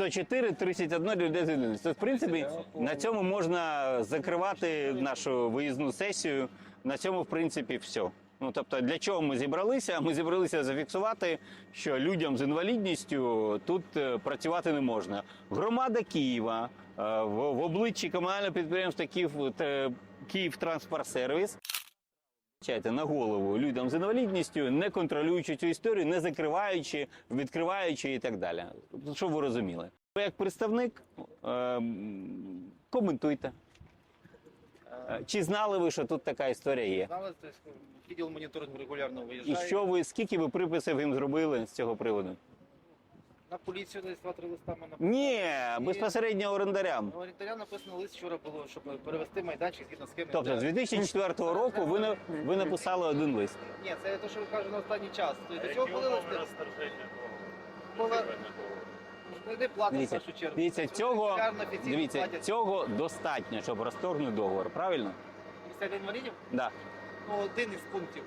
104, 31 людей з інвалідністю. Тобто, в принципі, на цьому можна закривати нашу виїзну сесію. На цьому, в принципі, все. Ну, тобто, для чого ми зібралися? Ми зібралися зафіксувати, що людям з інвалідністю тут е, працювати не можна. Громада Києва е, в, обличчі комунального підприємства Київ, е, Київтранспортсервіс Чайте на голову людям з інвалідністю, не контролюючи цю історію, не закриваючи, відкриваючи і так далі. Що ви розуміли. Ви як представник, е, коментуйте. Е, Чи знали ви, що тут така історія є? Знали, відділ моніторингу регулярно І що ви, скільки ви приписів їм зробили з цього приводу? На поліцію десь два-три листами написали. Ні, безпосередньо орендарям. Ну, орендаря написано лист вчора було, щоб перевести майданчик згідно схеми. Тобто, з 2004 року ви, на- ви написали один лист. Ні, це те, що ви кажете на останній час. Тобто, до цього були листи. розторження Люди платять в Дивіться, першу чергу. дивіться, цього, офіційно дивіться, платять. цього достатньо, щоб розторгнути договор, правильно? Місцеві інвалідів? Да. Ну, один із пунктів.